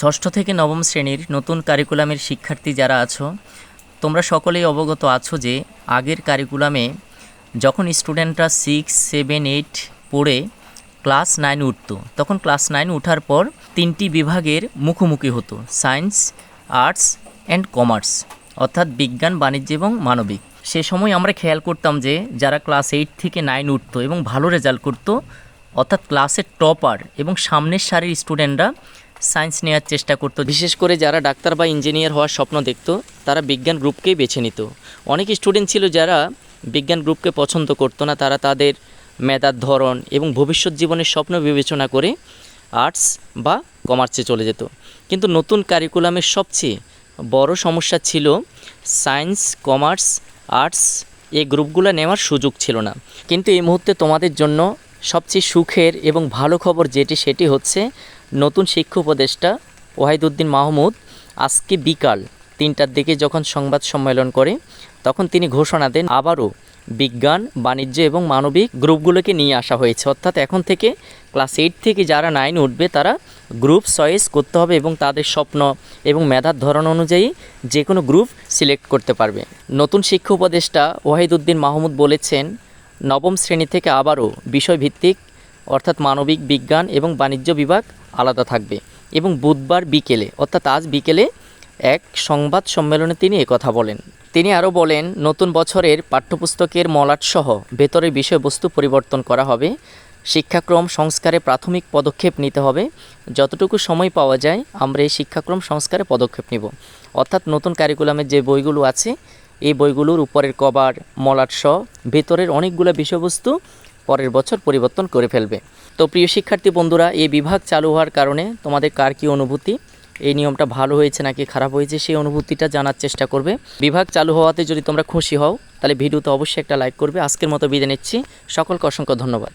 ষষ্ঠ থেকে নবম শ্রেণির নতুন কারিকুলামের শিক্ষার্থী যারা আছো, তোমরা সকলেই অবগত আছো যে আগের কারিকুলামে যখন স্টুডেন্টরা সিক্স সেভেন এইট পড়ে ক্লাস নাইন উঠতো, তখন ক্লাস নাইন উঠার পর তিনটি বিভাগের মুখোমুখি হতো সায়েন্স আর্টস অ্যান্ড কমার্স অর্থাৎ বিজ্ঞান, বাণিজ্য এবং মানবিক। সে সময় আমরা খেয়াল করতাম যে যারা ক্লাস এইট থেকে নাইন উঠতো এবং ভালো রেজাল্ট করতো, অর্থাৎ ক্লাসের টপার এবং সামনের সারির স্টুডেন্টরা সায়েন্স নেওয়ার চেষ্টা করতো। বিশেষ করে যারা ডাক্তার বা ইঞ্জিনিয়ার হওয়ার স্বপ্ন দেখত, তারা বিজ্ঞান গ্রুপকেই বেছে নিত। অনেক স্টুডেন্ট ছিল যারা বিজ্ঞান গ্রুপকে পছন্দ করতো না, তারা তাদের মেধার ধরন এবং ভবিষ্যৎ জীবনের স্বপ্ন বিবেচনা করে আর্টস বা কমার্সে চলে যেত। কিন্তু নতুন কারিকুলামের সবচেয়ে বড় সমস্যা ছিল সায়েন্স, কমার্স, আর্টস এই গ্রুপগুলো নেওয়ার সুযোগ ছিল না। কিন্তু এই মুহূর্তে তোমাদের জন্য সবচেয়ে সুখের এবং ভালো খবর যেটি, সেটি হচ্ছে নতুন শিক্ষা উপদেষ্টা ওয়াহিদুদ্দিন মাহমুদ আজকে বিকাল তিনটার দিকে যখন সংবাদ সম্মেলন করে, তখন তিনি ঘোষণা দেন, আবারও বিজ্ঞান, বাণিজ্য এবং মানবিক গ্রুপগুলোকে নিয়ে আসা হয়েছে। অর্থাৎ এখন থেকে ক্লাস এইট থেকে যারা নাইন উঠবে, তারা গ্রুপ চয়েস করতে হবে এবং তাদের স্বপ্ন এবং মেধার ধরন অনুযায়ী যে কোনো গ্রুপ সিলেক্ট করতে পারবে। নতুন শিক্ষা উপদেষ্টা ওয়াহিদুদ্দিন মাহমুদ বলেছেন, নবম শ্রেণি থেকে আবারও বিষয়ভিত্তিক অর্থাৎ মানবিক বিজ্ঞান এবং বাণিজ্য বিভাগ আলাদা থাকবে। এবং বুধবার বিকেলে, অর্থাৎ আজ বিকেলে এক সংবাদ সম্মেলনে তিনি একথা বলেন। তিনি আরও বলেন, নতুন বছরের পাঠ্যপুস্তকের মলাটসহ ভেতরের বিষয়বস্তু পরিবর্তন করা হবে, শিক্ষাক্রম সংস্কারে প্রাথমিক পদক্ষেপ নিতে হবে, যতটুকু সময় পাওয়া যায় আমরা এই শিক্ষাক্রম সংস্কারে পদক্ষেপ নিব। অর্থাৎ নতুন কারিকুলামের যে বইগুলো আছে, এই বইগুলোর উপরের কভার, মলাটসহ ভেতরের অনেকগুলো বিষয়বস্তু পরের বছর পরিবর্তন করে ফেলবে। তো প্রিয় শিক্ষার্থী বন্ধুরা, এই বিভাগ চালু হওয়ার কারণে তোমাদের কার কী অনুভূতি? এই নিয়মটা ভালো হয়েছে নাকি খারাপ হয়েছে সেই অনুভূতিটা জানার চেষ্টা করবে। বিভাগ চালু হওয়াতে যদি তোমরা খুশি হও, তাহলে ভিডিওতে অবশ্যই একটা লাইক করবে। আজকের মতো বিদায় নিচ্ছি। সকলকে অসংখ্য ধন্যবাদ।